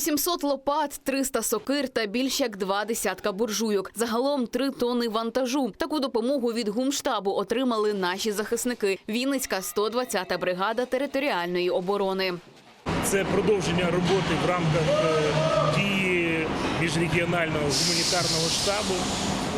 800 лопат, 300 сокир та більш як два десятка буржуйок. Загалом три тони вантажу. Таку допомогу від гумштабу отримали наші захисники. Вінницька 120-та бригада територіальної оборони. Це продовження роботи в рамках е, дії міжрегіонального гуманітарного штабу,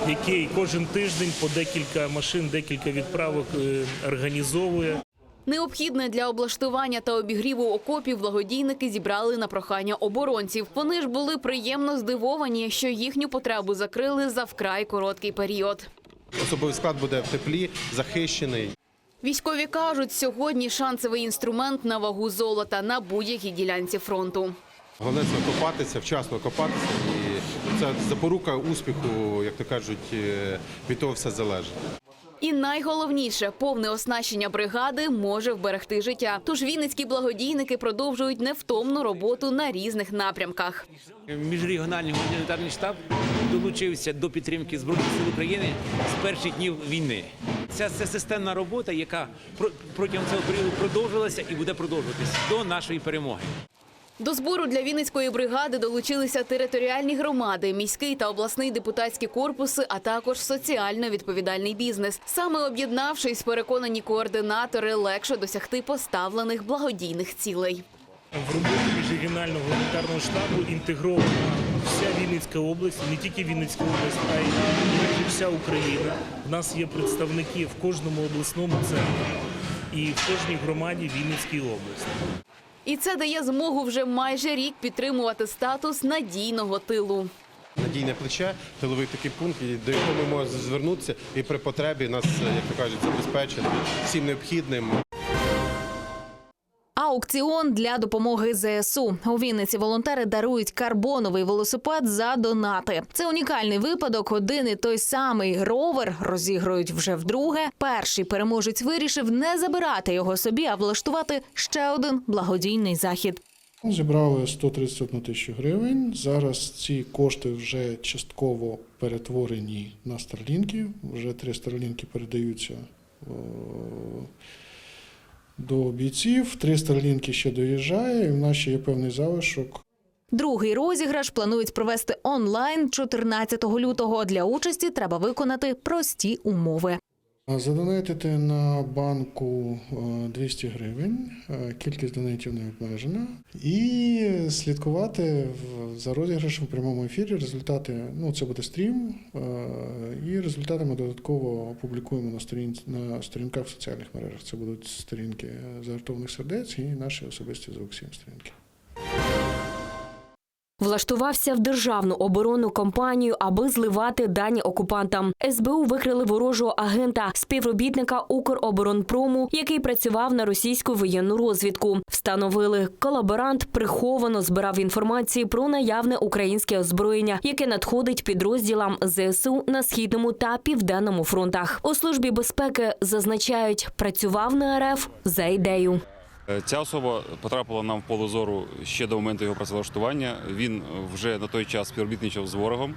який кожен тиждень по декілька машин, декілька відправок е, організовує. Необхідне для облаштування та обігріву окопів благодійники зібрали на прохання оборонців. Вони ж були приємно здивовані, що їхню потребу закрили за вкрай короткий період. Особовий склад буде в теплі, захищений. Військові кажуть, сьогодні шансовий інструмент на вагу золота на будь-якій ділянці фронту. Головне це копатися, вчасно копатися. І це запорука успіху, як то кажуть, е, від того все залежить. І найголовніше, повне оснащення бригади може вберегти життя. Тож вінницькі благодійники продовжують невтомну роботу на різних напрямках. Міжрегіональний гуманітарний штаб долучився до підтримки Збройних сил України з перших днів війни. Ця це системна робота, яка про- протягом цього періоду продовжилася і буде продовжуватись до нашої перемоги. До збору для Вінницької бригади долучилися територіальні громади, міський та обласний депутатські корпуси, а також соціально відповідальний бізнес. Саме об'єднавшись, переконані координатори легше досягти поставлених благодійних цілей. В роботу міжрегіонального гуманітарного штабу інтегрована вся Вінницька область, не тільки Вінницька область, а й вся Україна. У нас є представники в кожному обласному центрі і в кожній громаді Вінницької області. І це дає змогу вже майже рік підтримувати статус надійного тилу. Надійне плече, тиловий такий пункт, до якого ми можемо звернутися і при потребі нас, як то кажуть, забезпечити всім необхідним. Аукціон для допомоги ЗСУ. У Вінниці волонтери дарують карбоновий велосипед за донати. Це унікальний випадок. Один і той самий ровер розігрують вже вдруге. Перший переможець вирішив не забирати його собі, а влаштувати ще один благодійний захід. Зібрали 131 тисячу гривень. Зараз ці кошти вже частково перетворені на старлінки. Вже три старлінки передаються е, до бійців. Три старлінки ще доїжджає, і в нас ще є певний залишок Другий розіграш планують провести онлайн 14 лютого. Для участі треба виконати прості умови. Задонатити на банку е, 200 гривень, е, кількість донатів не обмежена, і слідкувати в- за розіграшем в прямому ефірі. Результати, ну це буде стрім, е, і результати ми додатково опублікуємо на сторінці на сторінках в соціальних мережах. Це будуть сторінки загартованих сердець і наші особисті з Олексієм сторінки. Влаштувався в державну оборонну компанію, аби зливати дані окупантам. СБУ викрили ворожого агента, співробітника Укроборонпрому, який працював на російську воєнну розвідку. Встановили, колаборант приховано збирав інформацію про наявне українське озброєння, яке надходить підрозділам ЗСУ на східному та південному фронтах. У службі безпеки зазначають, працював на РФ за ідею. Е, Ця особа потрапила нам в поле зору ще до моменту його працевлаштування. Він вже на той час співробітничав з ворогом,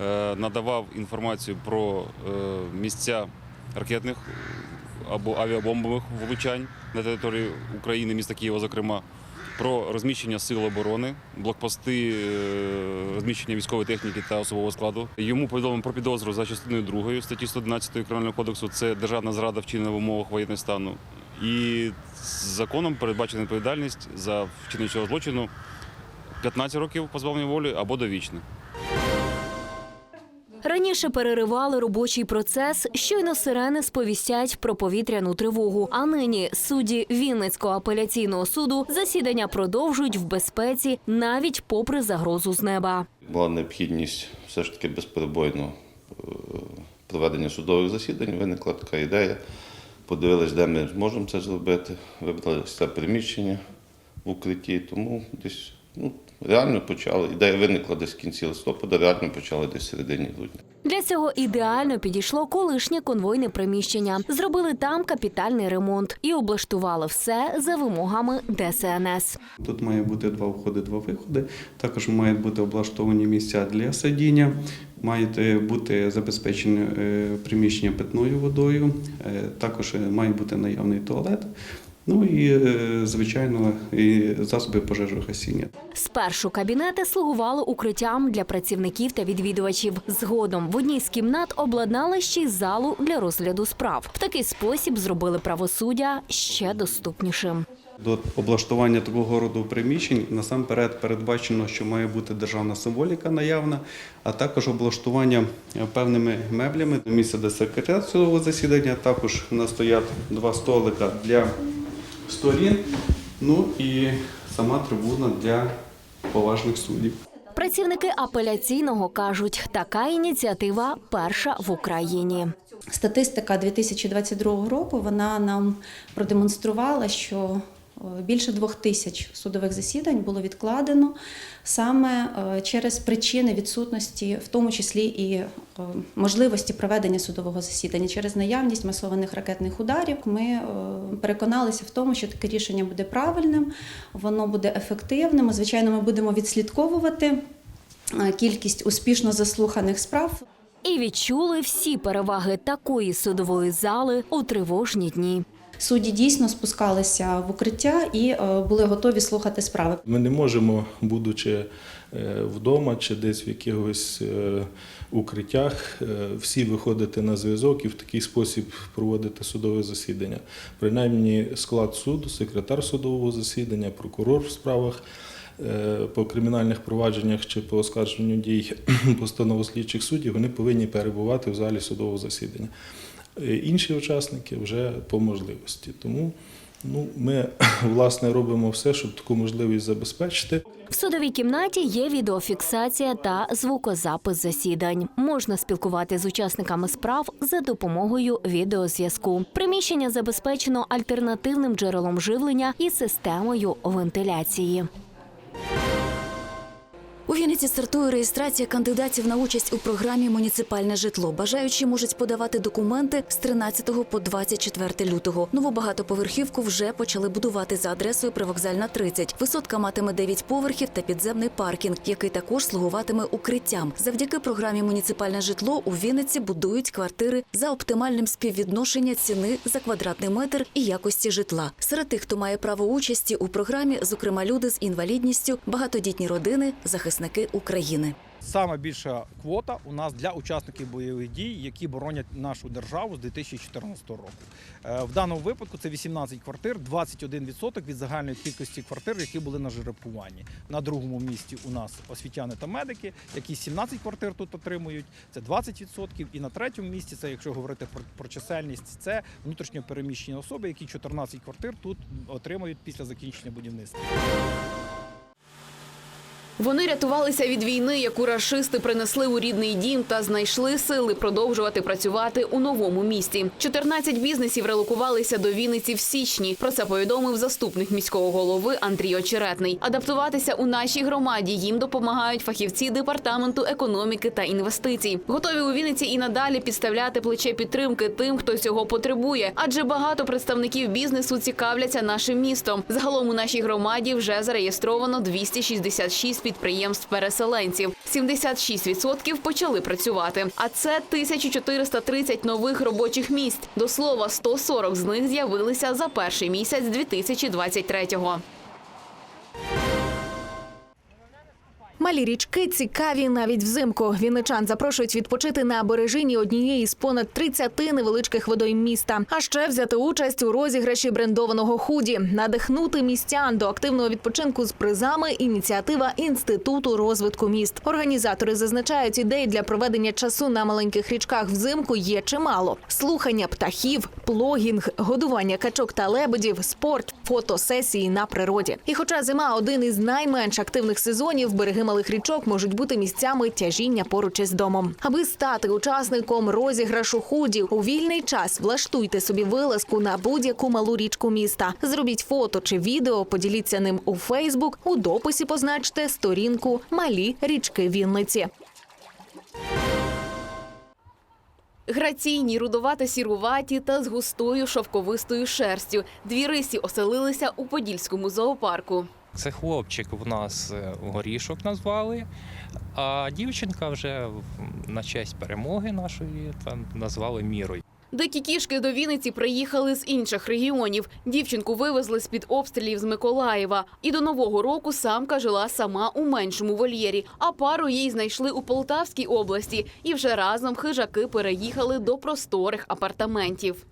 е, надавав інформацію про е, місця ракетних або авіабомбових влучань на території України, міста Києва, зокрема, про розміщення сил оборони, блокпости, розміщення військової техніки та особового складу. Йому повідомлено про підозру за частиною 2 статті 111 Кримінального кодексу. Це державна зрада вчинена в умовах воєнного стану. І законом передбачена відповідальність за вчинення цього злочину 15 років позбавлення волі або довічне. Раніше переривали робочий процес, щойно сирени сповістять про повітряну тривогу. А нині судді Вінницького апеляційного суду засідання продовжують в безпеці навіть попри загрозу з неба. була необхідність все ж таки безперебойно е, проведення судових засідань. Виникла така ідея. Подивились, де ми зможемо це зробити. Вибрали це приміщення в укритті, тому десь ну, реально почали. Ідея виникла десь в кінці листопада, реально почали десь в середині грудня. Для цього ідеально підійшло колишнє конвойне приміщення. Зробили там капітальний ремонт і облаштували все за вимогами ДСНС. Тут має бути два входи, два виходи. Також мають бути облаштовані місця для сидіння, мають бути забезпечені е, приміщення питною водою, е, також має бути наявний туалет. Ну і, е, звичайно, і засоби пожежогасіння. Спершу кабінети слугували укриттям для працівників та відвідувачів. Згодом в одній з кімнат обладнали ще й залу для розгляду справ. В такий спосіб зробили правосуддя ще доступнішим. До облаштування такого роду приміщень насамперед передбачено, що має бути державна символіка наявна, а також облаштування е, певними меблями. Місце для секретаря судового засідання. Також у нас стоять два столика для сторін, ну і сама трибуна для поважних суддів. Працівники апеляційного кажуть, така ініціатива перша в Україні. Статистика 2022 року вона нам продемонструвала, що більше двох тисяч судових засідань було відкладено саме е, через причини відсутності, в тому числі і е, можливості проведення судового засідання через наявність масованих ракетних ударів. Ми е, переконалися в тому, що таке рішення буде правильним, воно буде ефективним. Звичайно, ми будемо відслідковувати е, кількість успішно заслуханих справ. І відчули всі переваги такої судової зали у тривожні дні. Судді дійсно спускалися в укриття і е, були готові слухати справи. Ми не можемо, будучи е, вдома чи десь в якихось е, укриттях, всі виходити на зв'язок і в такий спосіб проводити судове засідання. Принаймні склад суду, секретар судового засідання, прокурор в справах. По кримінальних провадженнях чи по оскарженню дій постанову слідчих суддів вони повинні перебувати в залі судового засідання. Е, Інші учасники вже по можливості. Тому ну, ми власне робимо все, щоб таку можливість забезпечити. В судовій кімнаті є відеофіксація та звукозапис засідань. Можна спілкувати з учасниками справ за допомогою відеозв'язку. Приміщення забезпечено альтернативним джерелом живлення і системою вентиляції. У Вінниці стартує реєстрація кандидатів на участь у програмі Муніципальне житло. Бажаючі можуть подавати документи з 13 по 24 лютого. Нову багатоповерхівку вже почали будувати за адресою Привокзальна 30. Висотка матиме 9 поверхів та підземний паркінг, який також слугуватиме укриттям. Завдяки програмі Муніципальне житло у Вінниці будують квартири за оптимальним співвідношення ціни за квадратний метр і якості житла. Серед тих, хто має право участі у програмі, зокрема люди з інвалідністю, багатодітні родини, захисники України. Саме більша квота у нас для учасників бойових дій, які боронять нашу державу з 2014 року. Е, В даному випадку це 18 квартир, 21% від загальної кількості квартир, які були на жеребкуванні. На другому місці у нас освітяни та медики, які 17 квартир тут отримують. Це 20%. І на третьому місці, це якщо говорити про, про чисельність, це внутрішньо переміщені особи, які 14 квартир тут отримують після закінчення будівництва. Вони рятувалися від війни, яку рашисти принесли у рідний дім та знайшли сили продовжувати працювати у новому місті. 14 бізнесів релокувалися до Вінниці в січні. Про це повідомив заступник міського голови Андрій Очеретний. Адаптуватися у нашій громаді їм допомагають фахівці департаменту економіки та інвестицій. Готові у Вінниці і надалі підставляти плече підтримки тим, хто цього потребує, адже багато представників бізнесу цікавляться нашим містом. Загалом у нашій громаді вже зареєстровано 266 підприємств-переселенців. 76% почали працювати. А це 1430 нових робочих місць. До слова, 140 з них з'явилися за перший місяць 2023-го. Малі річки цікаві навіть взимку. Вінничан запрошують відпочити на бережині однієї з понад 30 невеличких водойм міста. А ще взяти участь у розіграші брендованого худі, надихнути містян до активного відпочинку з призами. Ініціатива інституту розвитку міст. Організатори зазначають, ідей для проведення часу на маленьких річках взимку є чимало: слухання птахів, плогінг, годування качок та лебедів, спорт, фотосесії на природі. І хоча зима один із найменш активних сезонів, береги малих річок можуть бути місцями тяжіння поруч із домом. Аби стати учасником розіграшу худі у вільний час, влаштуйте собі вилазку на будь-яку малу річку міста. Зробіть фото чи відео, поділіться ним у Фейсбук. У дописі позначте сторінку Малі річки Вінниці. Граційні, рудувато-сіруваті та з густою шовковистою шерстю. Дві рисі оселилися у Подільському зоопарку. Це хлопчик в нас е, горішок назвали, а дівчинка вже на честь перемоги нашої там назвали мірою. Дикі кішки до Вінниці приїхали з інших регіонів. Дівчинку вивезли з під обстрілів з Миколаєва. І до нового року самка жила сама у меншому вольєрі. А пару їй знайшли у Полтавській області. І вже разом хижаки переїхали до просторих апартаментів.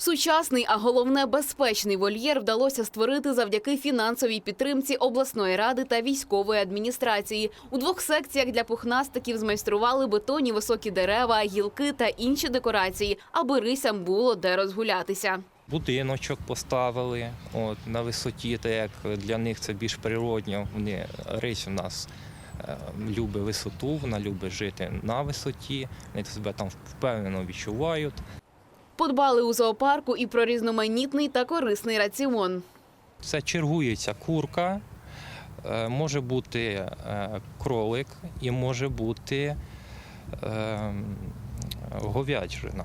Сучасний, а головне безпечний вольєр вдалося створити завдяки фінансовій підтримці обласної ради та військової адміністрації. У двох секціях для пухнастиків змайстрували бетонні високі дерева, гілки та інші декорації, аби рисям було де розгулятися. Будиночок поставили от, на висоті, так як для них це більш природньо. Вони рись у нас е, любить висоту, вона любить жити на висоті, вони себе там впевнено відчувають. Подбали у зоопарку і про різноманітний та корисний раціон. Це чергується курка, е, може бути е, кролик і може бути е, говяджина.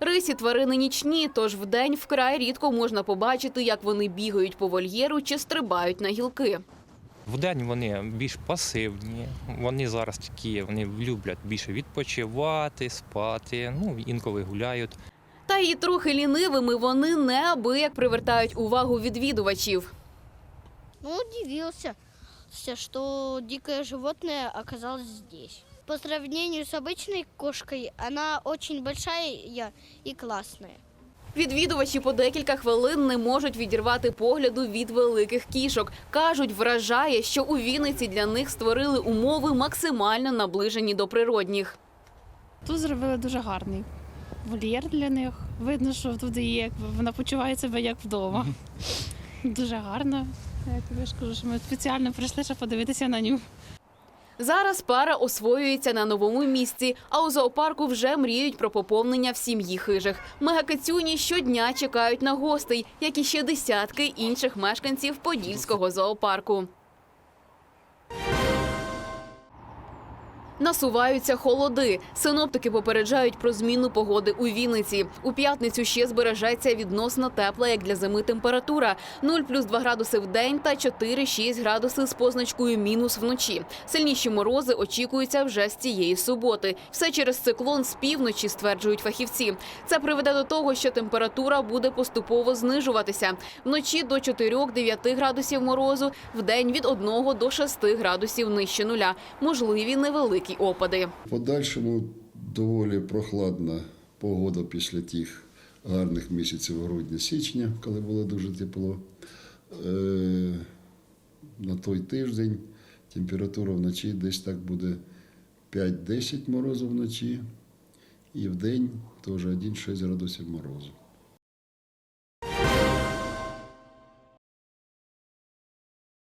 Рисі тварини нічні, тож вдень вкрай рідко можна побачити, як вони бігають по вольєру чи стрибають на гілки. Вдень вони більш пасивні, вони зараз такі, вони люблять більше відпочивати, спати, ну інколи гуляють. І трохи лінивими вони неабияк привертають увагу відвідувачів. Ну, удивился, что дикое животное оказалось здесь. По сравнению с обычной кошкой, она очень большая и классная. Відвідувачі по декілька хвилин не можуть відірвати погляду від великих кішок. Кажуть, вражає, що у Вінниці для них створили умови максимально наближені до природних. Тут зробили дуже гарний вольєр для них. Видно, що тут є, вона почуває себе як вдома. Дуже гарно. Я тобі ж кажу, що ми спеціально прийшли, щоб подивитися на ню. Зараз пара освоюється на новому місці, а у зоопарку вже мріють про поповнення в сім'ї хижих. Мегакацюні щодня чекають на гостей, як і ще десятки інших мешканців Подільського зоопарку. Насуваються холоди. Синоптики попереджають про зміну погоди у Вінниці. У п'ятницю ще збережеться відносно тепла, як для зими температура. 0 плюс 2 градуси в день та 4-6 градуси з позначкою мінус вночі. Сильніші морози очікуються вже з цієї суботи. Все через циклон з півночі, стверджують фахівці. Це приведе до того, що температура буде поступово знижуватися. Вночі до 4-9 градусів морозу, в день від 1 до 6 градусів нижче нуля. Можливі невеликі опади. Подальшому доволі прохладна погода після тих гарних місяців грудня-січня, коли було дуже тепло. Е, На той тиждень температура вночі десь так буде 5-10 морозу вночі, і в день теж 1-6 градусів морозу.